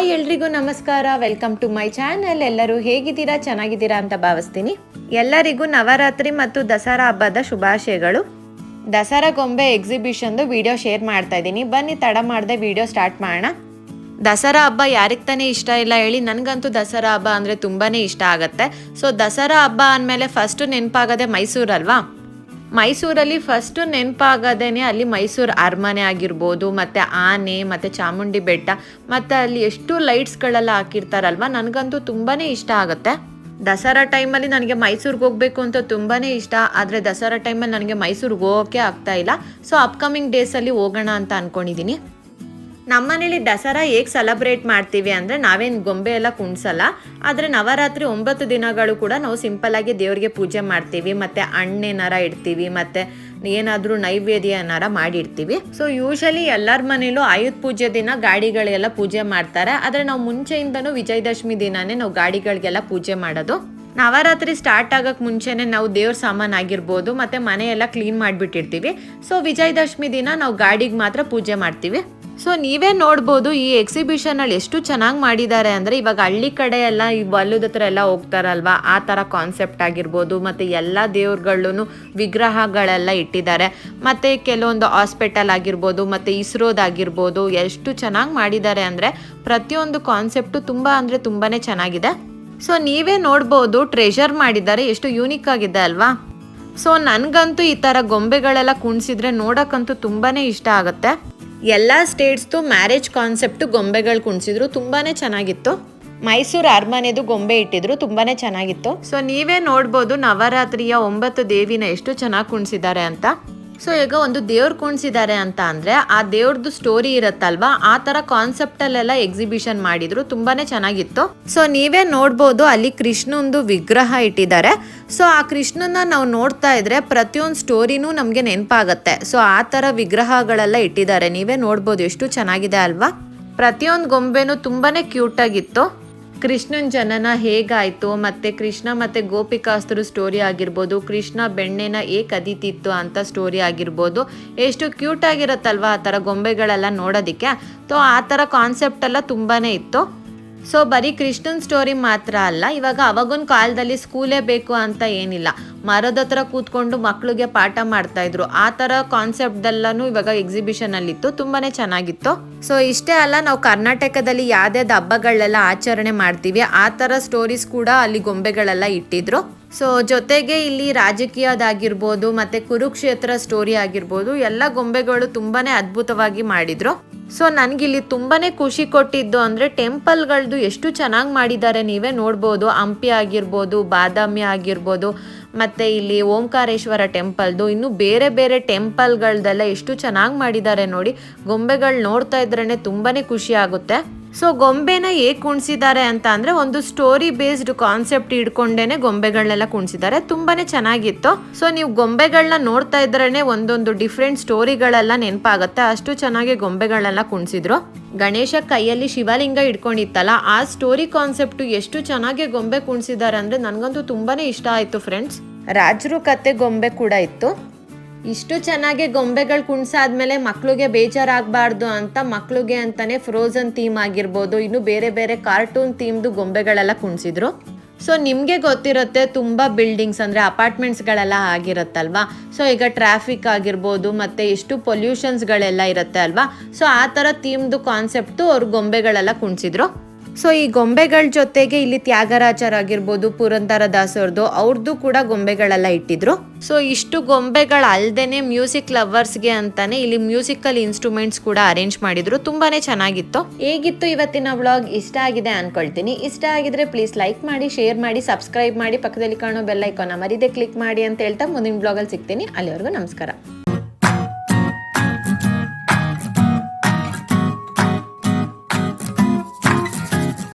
Hi ಎಲ್ರಿಗೂ ನಮಸ್ಕಾರ. Welcome to my channel ಎಲ್ಲರೂ ಹೇಗಿದ್ದೀರಾ? ಚೆನ್ನಾಗಿದ್ದೀರಾ ಅಂತ ಭಾವಿಸ್ತೀನಿ. ಎಲ್ಲರಿಗೂ ನವರಾತ್ರಿ ಮತ್ತು ದಸರಾ ಹಬ್ಬದ ಶುಭಾಶಯಗಳು. ದಸರಾ ಗೊಂಬೆ ಎಕ್ಸಿಬಿಷನ್ದು ವಿಡಿಯೋ ಶೇರ್ ಮಾಡ್ತಾ ಇದ್ದೀನಿ. ಬನ್ನಿ, ತಡ ಮಾಡದೆ ವಿಡಿಯೋ ಸ್ಟಾರ್ಟ್ ಮಾಡೋಣ. ದಸರಾ ಹಬ್ಬ ಯಾರಿಗೆ ತಾನೇ ಇಷ್ಟ ಇಲ್ಲ ಹೇಳಿ, ನನಗಂತೂ ದಸರಾ ಹಬ್ಬ ಅಂದರೆ ತುಂಬಾ ಇಷ್ಟ ಆಗುತ್ತೆ. ಸೊ ದಸರಾ ಹಬ್ಬ ಅಂದಮೇಲೆ ಫಸ್ಟು ನೆನಪಾಗೋದೆ ಮೈಸೂರಲ್ವಾ? ಮೈಸೂರಲ್ಲಿ ಫಸ್ಟು ನೆನಪಾಗದೇನೆ ಅಲ್ಲಿ ಮೈಸೂರು ಅರಮನೆ ಆಗಿರ್ಬೋದು, ಮತ್ತು ಆನೆ, ಮತ್ತು ಚಾಮುಂಡಿ ಬೆಟ್ಟ, ಮತ್ತು ಅಲ್ಲಿ ಎಷ್ಟು ಲೈಟ್ಸ್ಗಳೆಲ್ಲ ಹಾಕಿರ್ತಾರಲ್ವ? ನನಗಂತೂ ತುಂಬಾ ಇಷ್ಟ ಆಗುತ್ತೆ. ದಸರಾ ಟೈಮಲ್ಲಿ ನನಗೆ ಮೈಸೂರಿಗೆ ಹೋಗಬೇಕು ಅಂತ ತುಂಬಾ ಇಷ್ಟ, ಆದರೆ ದಸರಾ ಟೈಮಲ್ಲಿ ನನಗೆ ಮೈಸೂರಿಗೆ ಹೋಗೋಕ್ಕೆ ಆಗ್ತಾ ಇಲ್ಲ. ಸೊ ಅಪ್ಕಮಿಂಗ್ ಡೇಸಲ್ಲಿ ಹೋಗೋಣ ಅಂತ ಅಂದ್ಕೊಂಡಿದ್ದೀನಿ ನಮ್ಮನೇಲಿ ದಸರಾ ಹೇಗೆ ಸೆಲೆಬ್ರೇಟ್ ಮಾಡ್ತೀವಿ ಅಂದರೆ ನಾವೇನು ಗೊಂಬೆ ಎಲ್ಲ ಕುಣ್ಸಲ್ಲ, ಆದರೆ ನವರಾತ್ರಿ ಒಂಬತ್ತು ದಿನಗಳು ಕೂಡ ನಾವು ಸಿಂಪಲ್ಲಾಗಿ ದೇವರಿಗೆ ಪೂಜೆ ಮಾಡ್ತೀವಿ, ಮತ್ತು ಹಣ್ಣೇನಾರ ಇಡ್ತೀವಿ, ಮತ್ತು ಏನಾದರೂ ನೈವೇದ್ಯ ಏನಾರ ಮಾಡಿಡ್ತೀವಿ. ಸೊ ಯೂಶಲಿ ಎಲ್ಲರ ಮನೇಲೂ ಆಯುಧ ಪೂಜೆ ದಿನ ಗಾಡಿಗಳೆಲ್ಲ ಪೂಜೆ ಮಾಡ್ತಾರೆ, ಆದರೆ ನಾವು ಮುಂಚೆಯಿಂದನೂ ವಿಜಯದಶಮಿ ದಿನನೇ ನಾವು ಗಾಡಿಗಳಿಗೆಲ್ಲ ಪೂಜೆ ಮಾಡೋದು. ನವರಾತ್ರಿ ಸ್ಟಾರ್ಟ್ ಆಗೋಕ್ಕೆ ಮುಂಚೆನೆ ನಾವು ದೇವ್ರ ಸಾಮಾನು ಆಗಿರ್ಬೋದು, ಮತ್ತು ಮನೆಯೆಲ್ಲ ಕ್ಲೀನ್ ಮಾಡಿಬಿಟ್ಟಿರ್ತೀವಿ. ಸೊ ವಿಜಯದಶಮಿ ದಿನ ನಾವು ಗಾಡಿಗೆ ಮಾತ್ರ ಪೂಜೆ ಮಾಡ್ತೀವಿ. ಸೊ ನೀವೇ ನೋಡ್ಬೋದು ಈ ಎಕ್ಸಿಬಿಷನಲ್ಲಿ ಎಷ್ಟು ಚೆನ್ನಾಗಿ ಮಾಡಿದ್ದಾರೆ ಅಂದರೆ ಇವಾಗ ಹಳ್ಳಿ ಕಡೆ ಎಲ್ಲ ಈ ಬಲ್ಲದ ಹತ್ರ ಎಲ್ಲ ಹೋಗ್ತಾರಲ್ವಾ? ಆ ಥರ ಕಾನ್ಸೆಪ್ಟ್ ಆಗಿರ್ಬೋದು, ಮತ್ತು ಎಲ್ಲ ದೇವ್ರುಗಳೂ ವಿಗ್ರಹಗಳೆಲ್ಲ ಇಟ್ಟಿದ್ದಾರೆ. ಮತ್ತು ಕೆಲವೊಂದು ಹಾಸ್ಪಿಟಲ್ ಆಗಿರ್ಬೋದು, ಮತ್ತು ಇಸ್ರೋದಾಗಿರ್ಬೋದು ಎಷ್ಟು ಚೆನ್ನಾಗಿ ಮಾಡಿದ್ದಾರೆ ಅಂದರೆ ಪ್ರತಿಯೊಂದು ಕಾನ್ಸೆಪ್ಟು ತುಂಬ ಅಂದರೆ ತುಂಬಾ ಚೆನ್ನಾಗಿದೆ. ಸೊ ನೀವೇ ನೋಡ್ಬೋದು ಟ್ರೆಷರ್ ಮಾಡಿದ್ದಾರೆ, ಎಷ್ಟು ಯೂನಿಕ್ ಆಗಿದೆ ಅಲ್ವಾ? ಸೊ ನನಗಂತೂ ಈ ಥರ ಗೊಂಬೆಗಳೆಲ್ಲ ಕುಣಿಸಿದ್ರೆ ನೋಡೋಕ್ಕಂತೂ ತುಂಬಾ ಇಷ್ಟ ಆಗುತ್ತೆ. ಎಲ್ಲ ಸ್ಟೇಟ್ಸ್ದು ಮ್ಯಾರೇಜ್ ಕಾನ್ಸೆಪ್ಟು ಗೊಂಬೆಗಳು ಕುಣಿಸಿದ್ರು ತುಂಬಾ ಚೆನ್ನಾಗಿತ್ತು. ಮೈಸೂರು ಅರಮನೆದು ಗೊಂಬೆ ಇಟ್ಟಿದ್ರು ತುಂಬಾ ಚೆನ್ನಾಗಿತ್ತು. ಸೊ ನೀವೇ ನೋಡ್ಬೋದು ನವರಾತ್ರಿಯ ಒಂಬತ್ತು ದೇವಿನ ಎಷ್ಟು ಚೆನ್ನಾಗಿ ಕುಣಿಸಿದ್ದಾರೆ ಅಂತ. ಸೊ ಈಗ ಒಂದು ದೇವ್ರು ಕುಣಿಸಿದ್ದಾರೆ ಅಂತ ಅಂದರೆ ಆ ದೇವ್ರದ್ದು ಸ್ಟೋರಿ ಇರುತ್ತಲ್ವಾ? ಆ ಥರ ಕಾನ್ಸೆಪ್ಟಲ್ಲೆಲ್ಲ ಎಕ್ಸಿಬಿಷನ್ ಮಾಡಿದ್ರು. ತುಂಬಾ ಚೆನ್ನಾಗಿತ್ತು. ಸೊ ನೀವೇ ನೋಡ್ಬೋದು ಅಲ್ಲಿ ಕೃಷ್ಣಂದು ವಿಗ್ರಹ ಇಟ್ಟಿದ್ದಾರೆ. ಸೊ ಆ ಕೃಷ್ಣನ ನಾವು ನೋಡ್ತಾ ಇದ್ರೆ ಪ್ರತಿಯೊಂದು ಸ್ಟೋರಿನೂ ನಮಗೆ ನೆನಪಾಗತ್ತೆ. ಸೊ ಆ ಥರ ವಿಗ್ರಹಗಳೆಲ್ಲ ಇಟ್ಟಿದ್ದಾರೆ. ನೀವೇ ನೋಡ್ಬೋದು ಎಷ್ಟು ಚೆನ್ನಾಗಿದೆ ಅಲ್ವಾ? ಪ್ರತಿಯೊಂದು ಗೊಂಬೆನೂ ತುಂಬಾ ಕ್ಯೂಟಾಗಿತ್ತು ಕೃಷ್ಣನ ಜನನ ಹೇಗಾಯಿತು? ಮತ್ತು ಕೃಷ್ಣ ಮತ್ತು ಗೋಪಿಕಾಸ್ತರು ಸ್ಟೋರಿ ಆಗಿರ್ಬೋದು, ಕೃಷ್ಣ ಬೆಣ್ಣೆನ ಏ ಅದಿತಿತ್ತು ಅಂತ ಸ್ಟೋರಿ ಆಗಿರ್ಬೋದು, ಎಷ್ಟು ಕ್ಯೂಟ್ ಆಗಿರತ್ತಲ್ವಾ ಆ ಥರ ಗೊಂಬೆಗಳೆಲ್ಲ ನೋಡೋದಕ್ಕೆ? ಸೊ ಆ ಥರ ಕಾನ್ಸೆಪ್ಟ್ ಎಲ್ಲ ತುಂಬಾ ಇತ್ತು. ಸೊ ಬರೀ ಕೃಷ್ಣನ್ ಸ್ಟೋರಿ ಮಾತ್ರ ಅಲ್ಲ, ಇವಾಗ ಅವಾಗೊಂದು ಕಾಲದಲ್ಲಿ ಸ್ಕೂಲೇ ಬೇಕು ಅಂತ ಏನಿಲ್ಲ. ಮರದ ಹತ್ರ ಕೂತ್ಕೊಂಡು ಮಕ್ಕಳಿಗೆ ಪಾಠ ಮಾಡ್ತಾ ಇದ್ರು. ಆ ಥರ ಕಾನ್ಸೆಪ್ಟ್ದೆಲ್ಲನೂ ಇವಾಗ ಎಕ್ಸಿಬಿಷನಲ್ಲಿತ್ತು ತುಂಬಾ ಚೆನ್ನಾಗಿತ್ತು. ಸೊ ಇಷ್ಟೇ ಅಲ್ಲ, ನಾವು ಕರ್ನಾಟಕದಲ್ಲಿ ಯಾವ್ದಾವ್ದು ಹಬ್ಬಗಳೆಲ್ಲ ಆಚರಣೆ ಮಾಡ್ತೀವಿ, ಆ ಥರ ಸ್ಟೋರೀಸ್ ಕೂಡ ಅಲ್ಲಿ ಗೊಂಬೆಗಳೆಲ್ಲ ಇಟ್ಟಿದ್ರು. ಸೊ ಜೊತೆಗೆ ಇಲ್ಲಿ ರಾಜಕೀಯದಾಗಿರ್ಬೋದು, ಮತ್ತೆ ಕುರುಕ್ಷೇತ್ರ ಸ್ಟೋರಿ ಆಗಿರ್ಬೋದು, ಎಲ್ಲ ಗೊಂಬೆಗಳು ತುಂಬಾನೇ ಅದ್ಭುತವಾಗಿ ಮಾಡಿದರು. ಸೊ ನನಗಿಲ್ಲಿ ತುಂಬಾನೇ ಖುಷಿ ಕೊಟ್ಟಿದ್ದು ಅಂದರೆ ಟೆಂಪಲ್ಗಳದ್ದು ಎಷ್ಟು ಚೆನ್ನಾಗಿ ಮಾಡಿದ್ದಾರೆ ನೀವೇ ನೋಡ್ಬೋದು. ಹಂಪಿ ಆಗಿರ್ಬೋದು, ಬಾದಾಮಿ ಆಗಿರ್ಬೋದು, ಮತ್ತು ಇಲ್ಲಿ ಓಂಕಾರೇಶ್ವರ ಟೆಂಪಲ್ದು, ಇನ್ನು ಬೇರೆ ಬೇರೆ ಟೆಂಪಲ್ಗಳದೆಲ್ಲ ಎಷ್ಟು ಚೆನ್ನಾಗಿ ಮಾಡಿದ್ದಾರೆ ನೋಡಿ. ಗೊಂಬೆಗಳು ನೋಡ್ತಾ ಇದ್ರೇ ತುಂಬಾ ಖುಷಿ ಆಗುತ್ತೆ. ಸೊ ಗೊಂಬೆನ ಹೇಗೆ ಕುಣಿಸಿದ್ದಾರೆ ಅಂತ ಅಂದರೆ ಒಂದು ಸ್ಟೋರಿ ಬೇಸ್ಡ್ ಕಾನ್ಸೆಪ್ಟ್ ಇಟ್ಕೊಂಡೇನೆ ಗೊಂಬೆಗಳನ್ನೆಲ್ಲ ಕುಣಿಸಿದ್ದಾರೆ. ತುಂಬಾ ಚೆನ್ನಾಗಿತ್ತು. ಸೊ ನೀವು ಗೊಂಬೆಗಳನ್ನ ನೋಡ್ತಾ ಇದ್ರೇ ಒಂದೊಂದು ಡಿಫ್ರೆಂಟ್ ಸ್ಟೋರಿಗಳೆಲ್ಲ ನೆನಪಾಗುತ್ತೆ. ಅಷ್ಟು ಚೆನ್ನಾಗಿ ಗೊಂಬೆಗಳನ್ನೆಲ್ಲ ಕುಣಿಸಿದ್ರು. ಗಣೇಶ ಕೈಯಲ್ಲಿ ಶಿವಲಿಂಗ ಇಟ್ಕೊಂಡಿತ್ತಲ್ಲ, ಆ ಸ್ಟೋರಿ ಕಾನ್ಸೆಪ್ಟು ಎಷ್ಟು ಚೆನ್ನಾಗಿ ಗೊಂಬೆ ಕುಣಿಸಿದ್ದಾರೆ ಅಂದರೆ ನನಗಂತೂ ತುಂಬಾ ಇಷ್ಟ ಆಯಿತು ಫ್ರೆಂಡ್ಸ್ ರಾಜರು ಕತೆ ಗೊಂಬೆ ಕೂಡ ಇತ್ತು. ಇಷ್ಟು ಚೆನ್ನಾಗಿ ಗೊಂಬೆಗಳು ಕುಣ್ಸಾದ್ಮೇಲೆ ಮಕ್ಳಿಗೆ ಬೇಜಾರಾಗಬಾರ್ದು ಅಂತ ಮಕ್ಳಿಗೆ ಅಂತಾನೆ ಫ್ರೋಝನ್ ಥೀಮ್ ಆಗಿರ್ಬೋದು, ಇನ್ನು ಬೇರೆ ಬೇರೆ ಕಾರ್ಟೂನ್ ಥೀಮ್ದು ಗೊಂಬೆಗಳೆಲ್ಲ ಕುಣಿಸಿದ್ರು. ಸೊ ನಿಮಗೆ ಗೊತ್ತಿರುತ್ತೆ ತುಂಬ ಬಿಲ್ಡಿಂಗ್ಸ್ ಅಂದರೆ ಅಪಾರ್ಟ್ಮೆಂಟ್ಸ್ಗಳೆಲ್ಲ ಆಗಿರುತ್ತಲ್ವಾ? ಸೊ ಈಗ ಟ್ರಾಫಿಕ್ ಆಗಿರ್ಬೋದು, ಮತ್ತು ಎಷ್ಟು ಪೊಲ್ಯೂಷನ್ಸ್ಗಳೆಲ್ಲ ಇರುತ್ತೆ ಅಲ್ವಾ? ಸೊ ಆ ಥರ ಥೀಮ್ದು ಕಾನ್ಸೆಪ್ಟು ಅವ್ರು ಗೊಂಬೆಗಳೆಲ್ಲ ಕುಣಿಸಿದ್ರು. ಸೊ ಈ ಗೊಂಬೆಗಳ ಜೊತೆಗೆ ಇಲ್ಲಿ ತ್ಯಾಗರಾಜರ್ ಆಗಿರ್ಬೋದು ಪುರಂದರ ದಾಸರದು ಅವ್ರದ್ದು ಕೂಡ ಗೊಂಬೆಗಳೆಲ್ಲ ಇಟ್ಟಿದ್ರು. ಸೊ ಇಷ್ಟು ಗೊಂಬೆಗಳ ಅಲ್ದೇನೆ ಮ್ಯೂಸಿಕ್ ಲವರ್ಸ್ಗೆ ಅಂತಾನೆ ಇಲ್ಲಿ ಮ್ಯೂಸಿಕಲ್ ಇನ್ಸ್ಟ್ರೂಮೆಂಟ್ಸ್ ಕೂಡ ಅರೇಂಜ್ ಮಾಡಿದ್ರು. ತುಂಬಾನೇ ಚೆನ್ನಾಗಿತ್ತು. ಹೇಗಿತ್ತು ಇವತ್ತಿನ ವ್ಲಾಗ್? ಇಷ್ಟ ಆಗಿದೆ ಅನ್ಕೊಳ್ತೀನಿ. ಇಷ್ಟ ಆಗಿದ್ರೆ ಪ್ಲೀಸ್ ಲೈಕ್ ಮಾಡಿ, ಶೇರ್ ಮಾಡಿ, ಸಬ್ಸ್ಕ್ರೈಬ್ ಮಾಡಿ. ಪಕ್ಕದಲ್ಲಿ ಕಾಣೋ ಬೆಲ್ ಐಕಾನ ಮರಿದೆ ಕ್ಲಿಕ್ ಮಾಡಿ ಅಂತ ಹೇಳ್ತಾ ಮುಂದಿನ ಬ್ಲಾಗಲ್ಲಿ ಸಿಗ್ತೀನಿ. ಅಲ್ಲಿವರೆಗೂ ನಮಸ್ಕಾರ.